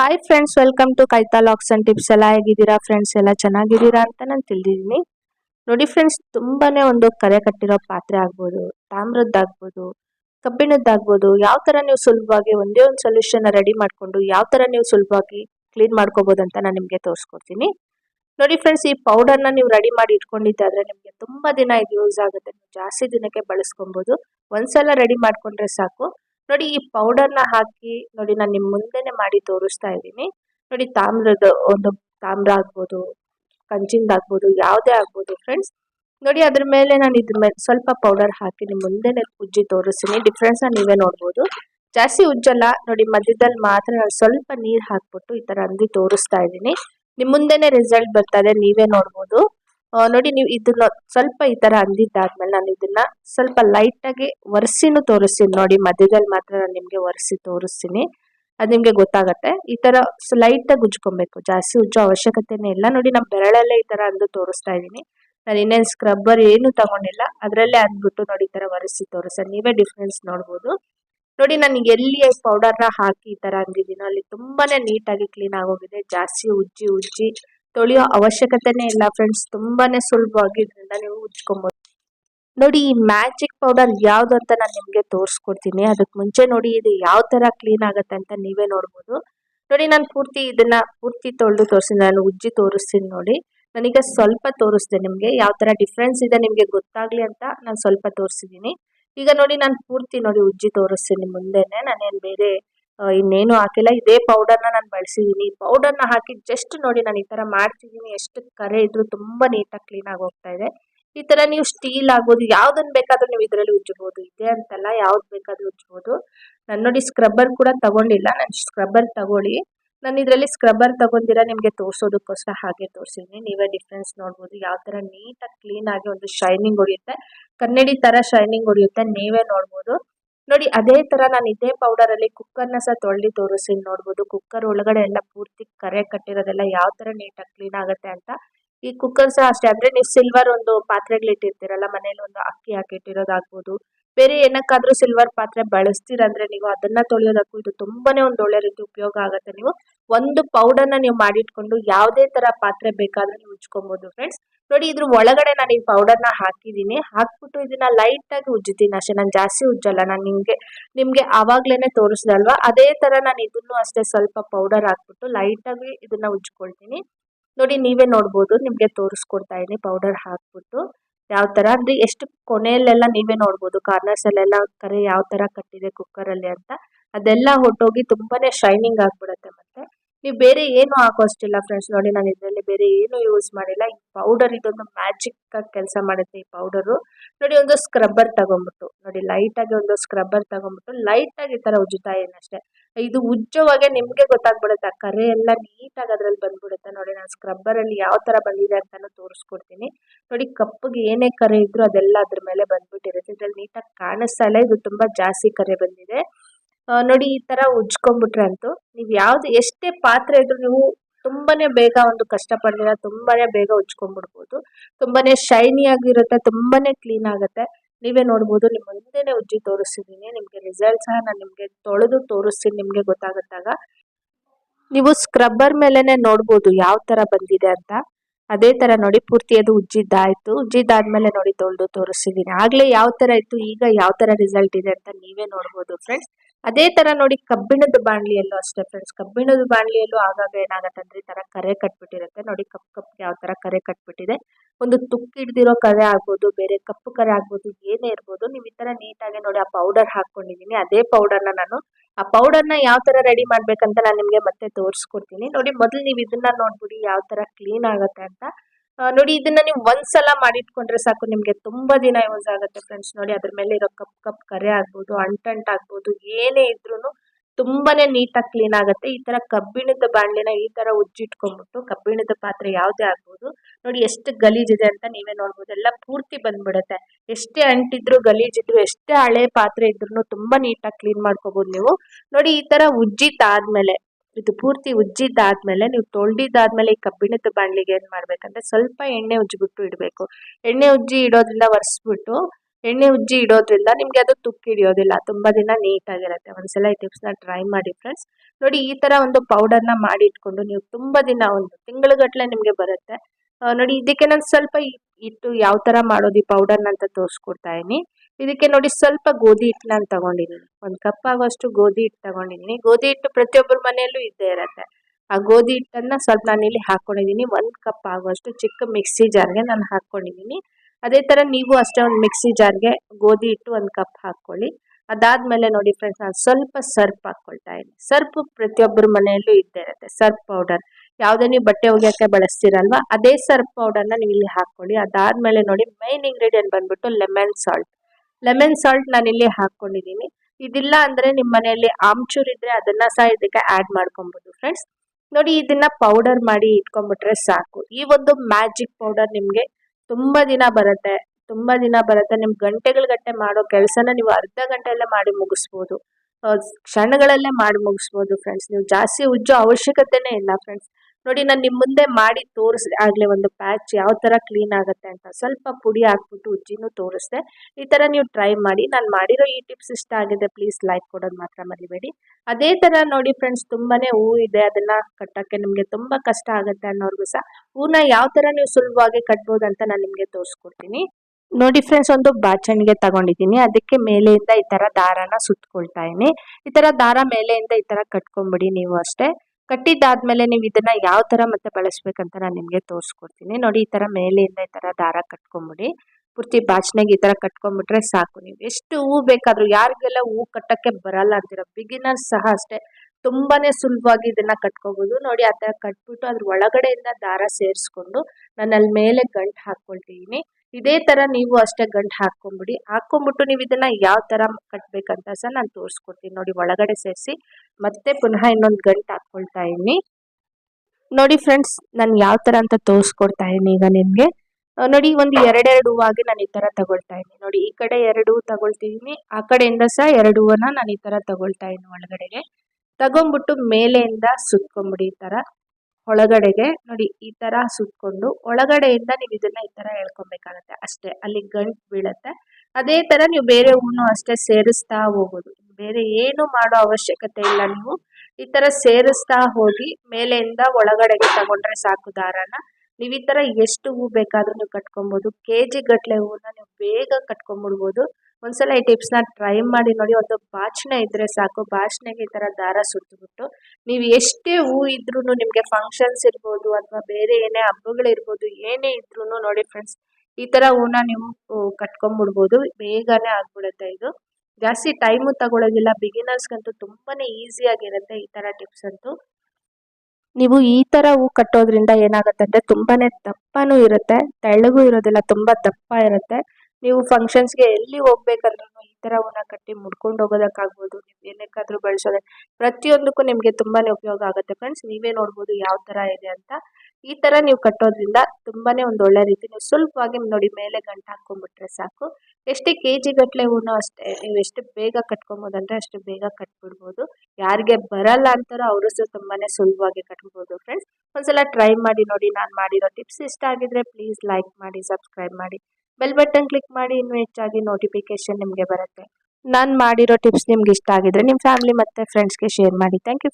Hi friends welcome to ಕೈತಾ ಲಾಕ್ಸ್ and tips ಎಲ್ಲ ಹೇಗಿದ್ದೀರಾ ಫ್ರೆಂಡ್ಸ್ ಎಲ್ಲ ಚೆನ್ನಾಗಿದ್ದೀರಾ ಅಂತ ನಾನು ತಿಳಿದಿದ್ದೀನಿ. ನೋಡಿ ಫ್ರೆಂಡ್ಸ್ ತುಂಬಾನೇ ಒಂದು ಕರೆ ಕಟ್ಟಿರೋ ಪಾತ್ರೆ ಆಗ್ಬೋದು ತಾಮ್ರದ್ದಾಗ್ಬೋದು ಕಬ್ಬಿಣದ್ದಾಗ್ಬೋದು ಯಾವ ಥರ ನೀವು ಸುಲಭವಾಗಿ ಒಂದೇ ಒಂದು ಸೊಲ್ಯೂಷನ್ ರೆಡಿ ಮಾಡಿಕೊಂಡು ಯಾವ ಥರ ನೀವು ಸುಲಭವಾಗಿ ಕ್ಲೀನ್ ಮಾಡ್ಕೋಬೋದು ಅಂತ ನಾನು ನಿಮಗೆ ತೋರಿಸ್ಕೊಡ್ತೀನಿ. ನೋಡಿ ಫ್ರೆಂಡ್ಸ್ ಈ ಪೌಡರ್ನ ನೀವು ರೆಡಿ ಮಾಡಿ ಇಟ್ಕೊಂಡಿದ್ದಾದ್ರೆ ನಿಮಗೆ ತುಂಬ ದಿನ ಇದು ಯೂಸ್ ಆಗುತ್ತೆ. ನೀವು ಜಾಸ್ತಿ ದಿನಕ್ಕೆ ಬಳಸ್ಕೊಬೋದು. ಒಂದ್ಸಲ ರೆಡಿ ಮಾಡಿಕೊಂಡ್ರೆ ಸಾಕು. ನೋಡಿ, ಈ ಪೌಡರ್ನ ಹಾಕಿ ನೋಡಿ, ನಾನು ನಿಮ್ಮ ಮುಂದೆನೆ ಮಾಡಿ ತೋರಿಸ್ತಾ ಇದ್ದೀನಿ. ನೋಡಿ, ತಾಮ್ರದ ಒಂದು ತಾಮ್ರ ಆಗ್ಬೋದು, ಕಂಚಿಂದ ಆಗ್ಬೋದು, ಯಾವುದೇ ಆಗ್ಬೋದು ಫ್ರೆಂಡ್ಸ್ ನೋಡಿ, ಅದ್ರ ಮೇಲೆ ನಾನು ಇದ್ರ ಮೇಲೆ ಸ್ವಲ್ಪ ಪೌಡರ್ ಹಾಕಿ ನಿಮ್ಮ ಮುಂದೆನೆ ಉಜ್ಜಿ ತೋರಿಸ್ತೀನಿ. ಡಿಫ್ರೆನ್ಸ್ ನೀವೇ ನೋಡ್ಬೋದು. ಜಾಸ್ತಿ ಉಜ್ಜಲ್ಲ. ನೋಡಿ, ಮಧ್ಯದಲ್ಲಿ ಮಾತ್ರ ನಾನು ಸ್ವಲ್ಪ ನೀರ್ ಹಾಕ್ಬಿಟ್ಟು ಈ ತರ ಅಂದಿ ತೋರಿಸ್ತಾ ಇದ್ದೀನಿ. ನಿಮ್ಮ ಮುಂದೆನೆ ರಿಸಲ್ಟ್ ಬರ್ತಾ ಇದೆ, ನೀವೇ ನೋಡ್ಬೋದು. ನೋಡಿ ನೀವು ಇದನ್ನ ಸ್ವಲ್ಪ ಈ ತರ ಅಂದಿದ್ದಾದ್ಮೇಲೆ ನಾನು ಇದನ್ನ ಸ್ವಲ್ಪ ಲೈಟ್ ಆಗಿ ಒರೆಸಿನೂ ತೋರಿಸ್ತೀನಿ. ನೋಡಿ ಮಧ್ಯದಲ್ಲಿ ಮಾತ್ರ ನಾನು ನಿಮ್ಗೆ ಒರೆಸಿ ತೋರಿಸ್ತೀನಿ. ಅದು ನಿಮ್ಗೆ ಗೊತ್ತಾಗತ್ತೆ. ಈ ತರ ಲೈಟ್ ಆಗಿ ಉಜ್ಕೊಬೇಕು. ಜಾಸ್ತಿ ಉಜ್ಜೋ ಅವಶ್ಯಕತೆನೇ ಇಲ್ಲ. ನೋಡಿ ನಮ್ಮ ಬೆರಳಲ್ಲೇ ಈ ತರ ಅಂದು ತೋರಿಸ್ತಾ ಇದೀನಿ ನಾನು ಇನ್ನೇನು ಸ್ಕ್ರಬ್ಬರ್ ಏನು ತಗೊಂಡಿಲ್ಲ. ಅದ್ರಲ್ಲೇ ಅಂದ್ಬಿಟ್ಟು ನೋಡಿ ಈ ತರ ಒರೆಸಿ ತೋರಿಸ ನೀವೇ ಡಿಫ್ರೆನ್ಸ್ ನೋಡ್ಬೋದು. ನೋಡಿ ನಾನು ಎಲ್ಲಿ ಪೌಡರ್ನ ಹಾಕಿ ಈ ತರ ಅಂದಿದ್ದೀನೋ ಅಲ್ಲಿ ತುಂಬಾನೇ ನೀಟಾಗಿ ಕ್ಲೀನ್ ಆಗೋಗಿದೆ. ಜಾಸ್ತಿ ಉಜ್ಜಿ ಉಜ್ಜಿ ತೊಳೆಯೋ ಅವಶ್ಯಕತೆನೇ ಇಲ್ಲ ಫ್ರೆಂಡ್ಸ್ ತುಂಬಾನೇ ಸುಲಭವಾಗಿ ಇದರಿಂದ ನೀವು ಉಜ್ಕೊಬೋದು. ನೋಡಿ, ಈ ಮ್ಯಾಜಿಕ್ ಪೌಡರ್ ಯಾವ್ದು ಅಂತ ನಾನು ನಿಮ್ಗೆ ತೋರಿಸ್ಕೊಡ್ತೀನಿ. ಅದಕ್ಕೆ ಮುಂಚೆ ನೋಡಿ, ಇದು ಯಾವ ತರ ಕ್ಲೀನ್ ಆಗುತ್ತೆ ಅಂತ ನೀವೇ ನೋಡ್ಬೋದು. ನೋಡಿ, ನಾನು ಪೂರ್ತಿ ಇದನ್ನ ಪೂರ್ತಿ ತೊಳೆದು ತೋರಿಸ್ತೀನಿ ನಾನು ಉಜ್ಜಿ ತೋರಿಸ್ತೀನಿ ನೋಡಿ. ನಾನೀಗ ಸ್ವಲ್ಪ ತೋರಿಸ್ದೆ ನಿಮ್ಗೆ. ಯಾವ ತರ ಡಿಫ್ರೆನ್ಸ್ ಇದೆ ನಿಮ್ಗೆ ಗೊತ್ತಾಗ್ಲಿ ಅಂತ ನಾನು ಸ್ವಲ್ಪ ತೋರಿಸಿದ್ದೀನಿ ಈಗ ನೋಡಿ, ನಾನು ಪೂರ್ತಿ ನೋಡಿ ಉಜ್ಜಿ ತೋರಿಸ್ತೀನಿ ಮುಂದೆನೆ. ನಾನೇನ್ ಬೇರೆ ಇನ್ನೇನು ಹಾಕಿಲ್ಲ. ಇದೇ ಪೌಡರ್ನ ನಾನು ಬಳಸಿದ್ದೀನಿ ಪೌಡರ್ನ ಹಾಕಿ ಜಸ್ಟ್ ನೋಡಿ ನಾನು ಈ ತರ ಮಾಡ್ತಿದ್ದೀನಿ ಎಷ್ಟು ಕರೆ ಇದ್ರು ತುಂಬಾ ನೀಟಾಗಿ ಕ್ಲೀನ್ ಆಗಿ ಹೋಗ್ತಾ ಇದೆ. ಈ ತರ ನೀವು ಸ್ಟೀಲ್ ಆಗ್ಬೋದು ಯಾವುದನ್ನು ಬೇಕಾದ್ರೂ ನೀವು ಇದರಲ್ಲಿ ಉಜ್ಜಬಹುದು ಇದೆ ಅಂತಲ್ಲ, ಯಾವ್ದು ಬೇಕಾದ್ರೂ ಉಜ್ಜಬಹುದು ನಾನು ನೋಡಿ ಸ್ಕ್ರಬ್ಬರ್ ಕೂಡ ತಗೊಂಡಿಲ್ಲ. ನಾನು ಸ್ಕ್ರಬ್ಬರ್ ತಗೊಳ್ಳಿ. ನಾನು ಇದರಲ್ಲಿ ಸ್ಕ್ರಬ್ಬರ್ ತಗೊಂಡಿರ ನಿಮಗೆ ತೋರಿಸೋದಕ್ಕೋಸ್ಕರ ಹಾಗೆ ತೋರಿಸಿದ್ದೀನಿ ನೀವೇ ಡಿಫ್ರೆನ್ಸ್ ನೋಡ್ಬೋದು. ಯಾವ ತರ ನೀಟಾಗಿ ಕ್ಲೀನ್ ಆಗಿ ಒಂದು ಶೈನಿಂಗ್ ಹೊಡೆಯುತ್ತೆ ಕನ್ನಡಿ ತರ ಶೈನಿಂಗ್ ಹೊಡೆಯುತ್ತೆ ನೀವೇ ನೋಡ್ಬೋದು. ನೋಡಿ, ಅದೇ ತರ ನಾನು ಇದೇ ಪೌಡರ್ ಅಲ್ಲಿ ಕುಕ್ಕರ್ನ ಸಹ ತೊಳ್ದಿ ತೋರಿಸಿ ನೋಡ್ಬೋದು. ಕುಕ್ಕರ್ ಒಳಗಡೆ ಎಲ್ಲ ಪೂರ್ತಿ ಕರೆ ಕಟ್ಟಿರೋದೆಲ್ಲ ಯಾವ ತರ ನೀಟಾಗಿ ಕ್ಲೀನ್ ಆಗುತ್ತೆ ಅಂತ. ಈ ಕುಕ್ಕರ್ ಸಹ ಅಷ್ಟೇ, ಅಂದ್ರೆ ನೀವು ಸಿಲ್ವರ್ ಒಂದು ಪಾತ್ರೆಗಳು ಇಟ್ಟಿರ್ತೀರಲ್ಲ ಮನೇಲಿ ಒಂದು ಅಕ್ಕಿ ಹಾಕಿಟ್ಟಿರೋದಾಗ್ಬೋದು ಬೇರೆ ಏನಕ್ಕಾದ್ರೂ ಸಿಲ್ವರ್ ಪಾತ್ರೆ ಬಳಸ್ತೀರಂದ್ರೆ ನೀವು ಅದನ್ನ ತೊಳೆಯೋದಕ್ಕೂ ಇದು ತುಂಬಾನೇ ಒಂದು ಒಳ್ಳೆ ರೀತಿ ಉಪಯೋಗ ಆಗುತ್ತೆ. ನೀವು ಒಂದು ಪೌಡರ್ನ ನೀವು ಮಾಡಿಟ್ಕೊಂಡು ಯಾವುದೇ ತರ ಪಾತ್ರೆ ಬೇಕಾದ್ರೂ ನೀವು ಉಜ್ಕೊಬಹುದು ಫ್ರೆಂಡ್ಸ್ ನೋಡಿ ಇದ್ರ ಒಳಗಡೆ ನಾನು ಈ ಪೌಡರ್ನ ಹಾಕಿದ್ದೀನಿ. ಹಾಕ್ಬಿಟ್ಟು ಇದನ್ನ ಲೈಟ್ ಆಗಿ ಉಜ್ಜುತ್ತೀನಿ. ಅಷ್ಟೇ ನಾನು ಜಾಸ್ತಿ ಉಜ್ಜಲ್ಲ. ನಾನು ನಿಮಗೆ ನಿಮಗೆ ಆವಾಗ್ಲೇನೆ ತೋರಿಸ್ದಲ್ವಾ ಅದೇ ತರ ನಾನು ಇದನ್ನು ಅಷ್ಟೇ ಸ್ವಲ್ಪ ಪೌಡರ್ ಹಾಕ್ಬಿಟ್ಟು ಲೈಟ್ ಆಗಿ ಇದನ್ನ ಉಜ್ಕೊಳ್ತೀನಿ. ನೋಡಿ ನೀವೇ ನೋಡ್ಬೋದು, ನಿಮಗೆ ತೋರಿಸ್ಕೊಡ್ತಾ ಇದೀನಿ ಪೌಡರ್ ಹಾಕ್ಬಿಟ್ಟು. ಯಾವ ತರ? ಅಂದ್ರೆ ಎಷ್ಟು ಕೊನೆಯಲ್ಲೆಲ್ಲ ನೀವೇ ನೋಡ್ಬೋದು. ಕಾರ್ನರ್ಸ್ ಅಲ್ಲೆಲ್ಲ ಕರೆ ಯಾವ ತರ ಕಟ್ಟಿದೆ ಕುಕ್ಕರ್ ಅಲ್ಲಿ ಅಂತ. ಅದೆಲ್ಲ ಹೊಟ್ಟೋಗಿ ತುಂಬಾನೇ ಶೈನಿಂಗ್ ಆಗಿಬಿಡುತ್ತೆ ಮತ್ತೆ. ನೀವು ಬೇರೆ ಏನು ಹಾಕೋಷ್ಟಿಲ್ಲ ಫ್ರೆಂಡ್ಸ್ ನೋಡಿ. ನಾನು ಇದರಲ್ಲಿ ಬೇರೆ ಏನು ಯೂಸ್ ಮಾಡಿಲ್ಲ. ಈ ಪೌಡರ್ ಇದೊಂದು ಮ್ಯಾಜಿಕ್ ಆಗಿ ಕೆಲಸ ಮಾಡುತ್ತೆ ಈ ಪೌಡರು ನೋಡಿ ಒಂದು ಸ್ಕ್ರಬ್ಬರ್ ತಗೊಂಬಿಟ್ಟು. ನೋಡಿ ಲೈಟ್ ಆಗಿ ಒಂದು ಸ್ಕ್ರಬ್ಬರ್ ತಗೊಂಬಿಟ್ಟು ಲೈಟ್ ಆಗಿ ಈ ತರ ಉಜ್ಜುತ್ತಾ ಏನಷ್ಟೇ ಇದು ಉಜ್ಜುವಾಗೆ ನಿಮಗೆ ಗೊತ್ತಾಗ್ಬಿಡುತ್ತೆ. ಆ ಕರೆ ಎಲ್ಲ ನೀಟಾಗಿ ಅದ್ರಲ್ಲಿ ಬಂದ್ಬಿಡುತ್ತೆ. ನೋಡಿ, ನಾನು ಸ್ಕ್ರಬ್ಬರ್ ಅಲ್ಲಿ ಯಾವ ತರ ಬಂದಿದೆ ಅಂತಾನು ತೋರಿಸ್ಕೊಡ್ತೀನಿ. ನೋಡಿ, ಕಪ್ಪಗೆ ಏನೇ ಕರೆ ಇದ್ರು ಅದೆಲ್ಲ ಅದ್ರ ಮೇಲೆ ಬಂದ್ಬಿಟ್ಟಿರುತ್ತೆ. ಇದ್ರಲ್ಲಿ ನೀಟಾಗಿ ಕಾಣಿಸ್ತಾ ಇದು ತುಂಬಾ ಜಾಸ್ತಿ ಕರೆ ಬಂದಿದೆ. ನೋಡಿ, ಈ ತರ ಉಜ್ಕೊಂಡ್ಬಿಟ್ರೆ ಅಂತೂ ನೀವು ಯಾವ್ದು ಎಷ್ಟೇ ಪಾತ್ರೆ ಇದ್ರೂ ನೀವು ತುಂಬಾನೇ ಬೇಗ ಒಂದು ಕಷ್ಟ ತುಂಬಾ ತುಂಬಾನೇ ಬೇಗ ಉಜ್ಕೊಂಡ್ಬಿಡ್ಬೋದು. ತುಂಬಾನೇ ಶೈನಿ ಆಗಿರುತ್ತೆ, ತುಂಬಾನೇ ಕ್ಲೀನ್ ಆಗುತ್ತೆ. ನೀವೇ ನೋಡ್ಬೋದು, ನಿಮ್ಮ ಮುಂದೆನೇ ಉಜ್ಜಿ ತೋರಿಸ್ತಿದ್ದೀನಿ, ನಿಮಗೆ ರಿಸಲ್ಟ್ ಸಹ ನಾನು ನಿಮಗೆ ತೊಳೆದು ತೋರಿಸ್ತೀನಿ, ನಿಮಗೆ ಗೊತ್ತಾಗತ್ತಾಗ. ನೀವು ಸ್ಕ್ರಬ್ಬರ್ ಮೇಲೇ ನೋಡ್ಬೋದು ಯಾವ ತರ ಬಂದಿದೆ ಅಂತ. ಅದೇ ತರ ನೋಡಿ, ಪೂರ್ತಿ ಅದು ಉಜ್ಜಿದ್ದಾಯ್ತು. ಉಜ್ಜಿದ್ದಾದ್ಮೇಲೆ ನೋಡಿ ತೊಳೆದು ತೋರಿಸ್ತಿದ್ದೀನಿ. ಆಗ್ಲೇ ಯಾವ ತರ ಇತ್ತು, ಈಗ ಯಾವ ತರ ರಿಸಲ್ಟ್ ಇದೆ ಅಂತ ನೀವೇ ನೋಡ್ಬೋದು ಫ್ರೆಂಡ್ಸ್ ಅದೇ ತರ ನೋಡಿ, ಕಬ್ಬಿಣದ ಬಾಣಲಿಯಲ್ಲೂ ಅಷ್ಟೇ ಫ್ರೆಂಡ್ಸ್ ಕಬ್ಬಿಣದ ಬಾಣಲಿಯಲ್ಲೂ ಆಗಾಗ ಏನಾಗತ್ತೆ ಅಂದ್ರೆ ಈ ತರ ಕರೆ ಕಟ್ಬಿಟ್ಟಿರುತ್ತೆ. ನೋಡಿ, ಕಪ್ ಕಪ್ ಯಾವ ತರ ಕರೆ ಕಟ್ಬಿಟ್ಟಿದೆ. ಒಂದು ತುಕ್ಕು ಹಿಡ್ದಿರೋ ಕರೆ ಆಗ್ಬೋದು, ಬೇರೆ ಕಪ್ಪು ಕರೆ ಆಗ್ಬೋದು, ಏನೇ ಇರ್ಬೋದು, ನೀವು ಈ ಥರ ನೀಟಾಗಿ ನೋಡಿ ಆ ಪೌಡರ್ ಹಾಕ್ಕೊಂಡಿದ್ದೀನಿ ಅದೇ ಪೌಡರ್ನ ನಾನು ಆ ಪೌಡರ್ನ ಯಾವ ತರ ರೆಡಿ ಮಾಡ್ಬೇಕಂತ ನಾನು ನಿಮಗೆ ಮತ್ತೆ ತೋರಿಸ್ಕೊಡ್ತೀನಿ. ನೋಡಿ ಮೊದಲು ನೀವು ಇದನ್ನ ನೋಡ್ಬಿಡಿ ಯಾವ ತರ ಕ್ಲೀನ್ ಆಗುತ್ತೆ ಅಂತ. ನೋಡಿ ಇದನ್ನ ನೀವು ಒಂದ್ಸಲ ಮಾಡಿಟ್ಕೊಂಡ್ರೆ ಸಾಕು, ನಿಮಗೆ ತುಂಬಾ ದಿನ ಯೂಸ್ ಆಗುತ್ತೆ ಫ್ರೆಂಡ್ಸ್ ನೋಡಿ ಅದ್ರ ಮೇಲೆ ಇರೋ ಕಪ್ ಕಪ್ ಕರೆ ಆಗ್ಬೋದು, ಅಂಟಂಟ್ ಆಗ್ಬೋದು, ಏನೇ ಇದ್ರೂನು ತುಂಬಾನೇ ನೀಟಾಗಿ ಕ್ಲೀನ್ ಆಗುತ್ತೆ. ಈ ತರ ಕಬ್ಬಿಣದ ಬಾಣ್ಲಿನ ಈ ತರ ಉಜ್ಜಿಟ್ಕೊಂಡ್ಬಿಟ್ಟು ಕಬ್ಬಿಣದ ಪಾತ್ರೆ ಯಾವುದೇ ಆಗ್ಬೋದು. ನೋಡಿ ಎಷ್ಟು ಗಲೀಜಿದೆ ಅಂತ ನೀವೇ ನೋಡ್ಬೋದು. ಎಲ್ಲ ಪೂರ್ತಿ ಬಂದ್ಬಿಡುತ್ತೆ. ಎಷ್ಟೇ ಅಂಟಿದ್ರು ಗಲೀಜಿದ್ರು, ಎಷ್ಟೇ ಹಳೆ ಪಾತ್ರೆ ಇದ್ರು ತುಂಬಾ ನೀಟಾಗಿ ಕ್ಲೀನ್ ಮಾಡ್ಕೋಬಹುದು ನೀವು. ನೋಡಿ ಈ ತರ ಉಜ್ಜಿದ್ದಾದ್ಮೇಲೆ, ಇದು ಪೂರ್ತಿ ಉಜ್ಜಿದ್ದಾದ್ಮೇಲೆ, ನೀವು ತೊಳ್ದಿದ್ದಾದ್ಮೇಲೆ ಈ ಕಬ್ಬಿಣದ ಬಾಣ್ಲಿಗೆ ಏನ್ ಮಾಡ್ಬೇಕಂದ್ರೆ ಸ್ವಲ್ಪ ಎಣ್ಣೆ ಉಜ್ಜಿಬಿಟ್ಟು ಇಡಬೇಕು. ಎಣ್ಣೆ ಉಜ್ಜಿ ಇಡೋದ್ರಿಂದ ಒರೆಸ್ಬಿಟ್ಟು ಎಣ್ಣೆ ಉಜ್ಜಿ ಇಡೋದ್ರಿಂದ ನಿಮಗೆ ಅದು ತುಕ್ಕು ಹಿಡಿಯೋದಿಲ್ಲ, ತುಂಬ ದಿನ ನೀಟಾಗಿರುತ್ತೆ. ಒಂದ್ಸಲ ಈ ಟಿಪ್ಸ್ನ ಟ್ರೈ ಮಾಡಿ ಫ್ರೆಂಡ್ಸ್ ನೋಡಿ, ಈ ಥರ ಒಂದು ಪೌಡರ್ನ ಮಾಡಿ ಇಟ್ಕೊಂಡು ನೀವು ತುಂಬ ದಿನ ಒಂದು ತಿಂಗಳುಗಟ್ಟಲೆ ನಿಮಗೆ ಬರುತ್ತೆ. ನೋಡಿ, ಇದಕ್ಕೆ ನಾನು ಸ್ವಲ್ಪ ಇಟ್ಟು ಯಾವ ಥರ ಮಾಡೋದು ಈ ಪೌಡರ್ನ ಅಂತ ತೋರಿಸ್ಕೊಡ್ತಾ ಇದೀನಿ. ಇದಕ್ಕೆ ನೋಡಿ, ಸ್ವಲ್ಪ ಗೋಧಿ ಹಿಟ್ಟು ನಾನು ತಗೊಂಡಿದ್ದೀನಿ ಒಂದು ಕಪ್ ಆಗೋಷ್ಟು ಗೋಧಿ ಹಿಟ್ಟು ತಗೊಂಡಿದ್ದೀನಿ ಗೋಧಿ ಹಿಟ್ಟು ಪ್ರತಿಯೊಬ್ಬರ ಮನೆಯಲ್ಲೂ ಇದ್ದೇ ಇರುತ್ತೆ. ಆ ಗೋಧಿ ಹಿಟ್ಟನ್ನು ಸ್ವಲ್ಪ ನಾನು ಇಲ್ಲಿ ಹಾಕೊಂಡಿದ್ದೀನಿ ಒಂದು ಕಪ್ ಆಗುವಷ್ಟು ಚಿಕ್ಕ ಮಿಕ್ಸಿ ಜಾರ್ಗೆ ನಾನು ಹಾಕೊಂಡಿದ್ದೀನಿ ಅದೇ ಥರ ನೀವು ಅಷ್ಟೇ ಒಂದು ಮಿಕ್ಸಿ ಜಾರ್ಗೆ ಗೋಧಿ ಇಟ್ಟು ಒಂದು ಕಪ್ ಹಾಕ್ಕೊಳ್ಳಿ. ಅದಾದ್ಮೇಲೆ ನೋಡಿ ಫ್ರೆಂಡ್ಸ್ ನಾನು ಸ್ವಲ್ಪ ಸರ್ಪ್ ಹಾಕ್ಕೊಳ್ತಾ ಇದ್ದೀನಿ. ಸರ್ಪ್ ಪ್ರತಿಯೊಬ್ಬರ ಮನೆಯಲ್ಲೂ ಇದ್ದೇ ಇರುತ್ತೆ. ಸರ್ಪ್ ಪೌಡರ್ ಯಾವುದೇ ನೀವು ಬಟ್ಟೆ ಒಗೆಯೋಕ್ಕೆ ಬಳಸ್ತೀರಲ್ವಾ, ಅದೇ ಸರ್ಪ್ ಪೌಡರ್ನ ನೀವು ಇಲ್ಲಿ ಹಾಕ್ಕೊಳ್ಳಿ. ಅದಾದ್ಮೇಲೆ ನೋಡಿ ಮೈನ್ ಇಂಗ್ರೀಡಿಯೆಂಟ್ ಬಂದ್ಬಿಟ್ಟು ಲೆಮನ್ ಸಾಲ್ಟ್ ಲೆಮನ್ ಸಾಲ್ಟ್ ನಾನು ಇಲ್ಲಿ ಹಾಕ್ಕೊಂಡಿದ್ದೀನಿ. ಇದಿಲ್ಲ ಅಂದ್ರೆ ನಿಮ್ಮ ಮನೆಯಲ್ಲಿ ಆಮ್ಚೂರ್ ಇದ್ರೆ ಅದನ್ನ ಸಹ ಇದಕ್ಕೆ ಆಡ್ ಮಾಡ್ಕೊಬಹುದು ಫ್ರೆಂಡ್ಸ್ ನೋಡಿ ಇದನ್ನ ಪೌಡರ್ ಮಾಡಿ ಇಟ್ಕೊಂಡ್ಬಿಟ್ರೆ ಸಾಕು. ಈ ಒಂದು ಮ್ಯಾಜಿಕ್ ಪೌಡರ್ ನಿಮ್ಗೆ ತುಂಬಾ ದಿನ ಬರುತ್ತೆ, ತುಂಬಾ ದಿನ ಬರುತ್ತೆ. ನಿಮ್ ಗಂಟೆಗಳ ಗಟ್ಟೆ ಮಾಡೋ ಕೆಲಸನ ನೀವು ಅರ್ಧ ಗಂಟೆಯಲ್ಲೇ ಮಾಡಿ ಮುಗಿಸ್ಬೋದು. ಕ್ಷಣಗಳಲ್ಲೇ ಮಾಡಿ ಮುಗಿಸ್ಬೋದು ಫ್ರೆಂಡ್ಸ್ ನೀವು ಜಾಸ್ತಿ ಉಜ್ಜೋ ಅವಶ್ಯಕತೆನೇ ಇಲ್ಲ ಫ್ರೆಂಡ್ಸ್ ನೋಡಿ, ನಾನು ನಿಮ್ಮ ಮುಂದೆ ಮಾಡಿ ತೋರಿಸಿದೆ. ಆಗಲೇ ಒಂದು ಪ್ಯಾಚ್ ಯಾವ ಥರ ಕ್ಲೀನ್ ಆಗುತ್ತೆ ಅಂತ. ಸ್ವಲ್ಪ ಪುಡಿ ಹಾಕ್ಬಿಟ್ಟು ಉಜ್ಜಿನೂ ತೋರಿಸಿದೆ. ಈ ಥರ ನೀವು ಟ್ರೈ ಮಾಡಿ. ನಾನು ಮಾಡಿರೋ ಈ ಟಿಪ್ಸ್ ಇಷ್ಟ ಆಗಿದೆ ಪ್ಲೀಸ್ ಲೈಕ್ ಕೊಡೋದು ಮಾತ್ರ ಮರಿಬೇಡಿ. ಅದೇ ಥರ ನೋಡಿ ಫ್ರೆಂಡ್ಸ್ ತುಂಬಾನೇ ಹೂ ಇದೆ. ಅದನ್ನ ಕಟ್ಟೋಕ್ಕೆ ನಿಮಗೆ ತುಂಬ ಕಷ್ಟ ಆಗುತ್ತೆ ಅನ್ನೋರ್ಗು ಸಹ ಹೂನ ಯಾವ ಥರ ನೀವು ಸುಲಭವಾಗಿ ಕಟ್ಬೋದು ಅಂತ ನಾನು ನಿಮಗೆ ತೋರಿಸ್ಕೊಡ್ತೀನಿ. ನೋಡಿ ಫ್ರೆಂಡ್ಸ್ ಒಂದು ಬಾಚಣಿಗೆ ತಗೊಂಡಿದ್ದೀನಿ. ಅದಕ್ಕೆ ಮೇಲೆಯಿಂದ ಈ ತರ ದಾರನ ಸುತ್ತಕೊಳ್ತಾ ಇದೀನಿ ಈ ತರ ದಾರ ಮೇಲೆಯಿಂದ ಈ ತರ ಕಟ್ಕೊಂಬಿಡಿ ನೀವು ಅಷ್ಟೇ. ಕಟ್ಟಿದ್ದಾದ್ಮೇಲೆ ನೀವು ಇದನ್ನ ಯಾವ ತರ ಮತ್ತೆ ಬಳಸ್ಬೇಕಂತ ನಾನು ನಿಮಗೆ ತೋರಿಸ್ಕೊಡ್ತೀನಿ. ನೋಡಿ, ಈ ತರ ಮೇಲೆಯಿಂದ ಈ ತರ ದಾರ ಕಟ್ಕೊಂಬಿಡಿ. ಪೂರ್ತಿ ಬಾಚಣಿಗೆ ಈ ತರ ಕಟ್ಕೊಂಡ್ಬಿಟ್ರೆ ಸಾಕು. ನೀವು ಎಷ್ಟು ಹೂ ಬೇಕಾದರೂ, ಯಾರಿಗೆಲ್ಲ ಹೂ ಕಟ್ಟಕ್ಕೆ ಬರಲ್ಲ ಅಂತೀರ ಬಿಗಿನರ್ಸ್ ಸಹ ಅಷ್ಟೇ, ತುಂಬಾನೇ ಸುಲಭವಾಗಿ ಇದನ್ನ ಕಟ್ಕೋಬಹುದು ನೋಡಿ, ಆ ಥರ ಕಟ್ಬಿಟ್ಟು ಅದ್ರ ಒಳಗಡೆಯಿಂದ ದಾರ ಸೇರಿಸ್ಕೊಂಡು ನಾನು ಅಲ್ಲಿ ಮೇಲೆ ಗಂಟು ಹಾಕೊಳ್ತಿದ್ದೀನಿ ಇದೇ ತರ ನೀವು ಅಷ್ಟೇ ಗಂಟು ಹಾಕ್ಕೊಂಬಿಡಿ. ಹಾಕ್ಕೊಂಬಿಟ್ಟು ನೀವು ಇದನ್ನ ಯಾವ ತರ ಕಟ್ಟಬೇಕಂತ ಸಹ ನಾನು ತೋರಿಸ್ಕೊಡ್ತೀನಿ. ನೋಡಿ ಒಳಗಡೆ ಸೇರಿಸಿ. ಮತ್ತೆ ಪುನಃ ಇನ್ನೊಂದು ಗಂಟು ಹಾಕ್ಕೊಳ್ತಾ ಇದೀನಿ ನೋಡಿ ಫ್ರೆಂಡ್ಸ್, ನಾನು ಯಾವ ತರ ಅಂತ ತೋರಿಸ್ಕೊಡ್ತಾ ಇದೀನಿ ಈಗ ನಿಮಗೆ. ನೋಡಿ ಒಂದು ಎರಡೆರಡು ಹೂವಾಗಿ ನಾನು ಈ ತರ ತಗೊಳ್ತಾ ಇದ್ದೀನಿ. ನೋಡಿ ಈ ಕಡೆ ಎರಡು ಹೂ ತಗೊಳ್ತಿದ್ದೀನಿ. ಆ ಕಡೆಯಿಂದ ಸಹ ಎರಡು ಹೂವನ್ನ ನಾನು ಈ ತರ ತಗೊಳ್ತಾ ಇದ್ದೀನಿ ಒಳಗಡೆಗೆ. ತಗೊಂಬಿಟ್ಟು ಮೇಲೆಯಿಂದ ಸುತ್ಕೊಂಬಿಡಿ ಈ ತರ. ಒಳಗಡೆಗೆ ನೋಡಿ, ಈ ತರ ಸುತ್ಕೊಂಡು ಒಳಗಡೆಯಿಂದ ನೀವು ಇದನ್ನ ಈ ತರ ಎಳ್ಕೊಬೇಕಾಗತ್ತೆ. ಅಷ್ಟೇ, ಅಲ್ಲಿ ಗಂಟು ಬೀಳತ್ತೆ. ಅದೇ ತರ ನೀವು ಬೇರೆ ಹೂನು ಅಷ್ಟೇ ಸೇರಿಸ್ತಾ ಹೋಗೋದು. ಬೇರೆ ಏನು ಮಾಡೋ ಅವಶ್ಯಕತೆ ಇಲ್ಲ ನೀವು. ಈ ತರ ಸೇರಿಸ್ತಾ ಹೋಗಿ ಮೇಲೆಯಿಂದ ಒಳಗಡೆಗೆ ತಗೊಂಡ್ರೆ ಸಾಕು ದಾರನ. ನೀವು ಈ ತರ ಎಷ್ಟು ಹೂ ಬೇಕಾದ್ರೂ ನೀವು ಕಟ್ಕೊಬೋದು. ಕೆ ಜಿ ಗಟ್ಲೆ ಹೂವನ್ನ ನೀವು ಬೇಗ ಕಟ್ಕೊಂಡ್ಬಿಡ್ಬೋದು. ಒಂದ್ಸಲ ಈ ಟಿಪ್ಸ್ನ ಟ್ರೈ ಮಾಡಿ ನೋಡಿ, ಒಂದು ಬಾಚಣೆ ಇದ್ರೆ ಸಾಕು. ಬಾಚಣೆಗೆ ಈ ತರ ದಾರ ಸುತ್ತಬಿಟ್ಟು ನೀವು ಎಷ್ಟೇ ಹೂ ಇದ್ರೂ ನಿಮಗೆ ಫಂಕ್ಷನ್ಸ್ ಇರ್ಬೋದು ಅಥವಾ ಬೇರೆ ಏನೇ ಹಬ್ಬಗಳಿರ್ಬೋದು ಏನೇ ಇದ್ರೂ ನೋಡಿ ಫ್ರೆಂಡ್ಸ್ ಈ ತರ ಹೂನ ನೀವು ಕಟ್ಕೊಂಬಿಡ್ಬೋದು ಬೇಗನೆ ಆಗ್ಬಿಡುತ್ತೆ ಇದು. ಜಾಸ್ತಿ ಟೈಮು ತಗೊಳ್ಳೋದಿಲ್ಲ ಬಿಗಿನರ್ಸ್ಗಂತೂ ತುಂಬಾನೇ ಈಸಿಯಾಗಿರುತ್ತೆ ಈ ತರ ಟಿಪ್ಸ್ ಅಂತೂ. ನೀವು ಈ ತರ ಹೂ ಕಟ್ಟೋದ್ರಿಂದ ಏನಾಗುತ್ತೆ ಅಂದ್ರೆ ತುಂಬಾನೇ ದಪ್ಪನೂ ಇರುತ್ತೆ, ತೆಳ್ಳಗೂ ಇರೋದಿಲ್ಲ, ತುಂಬಾ ದಪ್ಪ ಇರುತ್ತೆ. ನೀವು ಫಂಕ್ಷನ್ಸ್ಗೆ ಎಲ್ಲಿ ಹೋಗ್ಬೇಕಂದ್ರೂ ಈ ತರ ಹೂನ ಕಟ್ಟಿ ಮುಡ್ಕೊಂಡು ಹೋಗೋದಕ್ಕಾಗ್ಬೋದು. ನೀವು ಏನಕ್ಕಾದ್ರೂ ಬಳಸೋದಕ್ಕೆ ಪ್ರತಿಯೊಂದಕ್ಕೂ ನಿಮಗೆ ತುಂಬಾನೇ ಉಪಯೋಗ ಆಗುತ್ತೆ ಫ್ರೆಂಡ್ಸ್ ನೀವೇ ನೋಡ್ಬೋದು ಯಾವ ತರ ಇದೆ ಅಂತ. ಈ ತರ ನೀವು ಕಟ್ಟೋದ್ರಿಂದ ತುಂಬಾನೇ ಒಂದು ಒಳ್ಳೆ ರೀತಿ ನೀವು ಸುಲಭವಾಗಿ ನೋಡಿ ಮೇಲೆ ಗಂಟು ಹಾಕೊಂಡ್ಬಿಟ್ರೆ ಸಾಕು. ಎಷ್ಟೇ ಕೆ ಜಿ ಗಟ್ಟಲೆ ಹೂನು ಅಷ್ಟೇ, ನೀವು ಎಷ್ಟು ಬೇಗ ಕಟ್ಕೊಬೋದಂದ್ರೆ ಅಷ್ಟು ಬೇಗ ಕಟ್ಬಿಡ್ಬೋದು. ಯಾರಿಗೆ ಬರಲ್ಲ ಅಂತಾರೋ ಅವರು ಸಹ ತುಂಬಾನೇ ಸುಲಭವಾಗಿ ಕಟ್ಬೋದು ಫ್ರೆಂಡ್ಸ್ ಒಂದ್ಸಲ ಟ್ರೈ ಮಾಡಿ ನೋಡಿ, ನಾನು ಮಾಡಿರೋ ಟಿಪ್ಸ್ ಇಷ್ಟ ಆಗಿದ್ರೆ ಪ್ಲೀಸ್ ಲೈಕ್ ಮಾಡಿ ಸಬ್ಸ್ಕ್ರೈಬ್ ಮಾಡಿ. ಬೆಲ್ ಬಟನ್ ಕ್ಲಿಕ್ ಮಾಡಿ ಇನ್ನೂ ಹೆಚ್ಚಾಗಿ ನೋಟಿಫಿಕೇಶನ್ ನಿಮಗೆ ಬರುತ್ತೆ. ನಾನು ಮಾಡಿರೋ ಟಿಪ್ಸ್ ನಿಮ್ಗೆ ಇಷ್ಟ ಆಗಿದ್ರೆ ನಿಮ್ಮ ಫ್ಯಾಮಿಲಿ ಮತ್ತು ಫ್ರೆಂಡ್ಸ್ಗೆ ಶೇರ್ ಮಾಡಿ. Thank you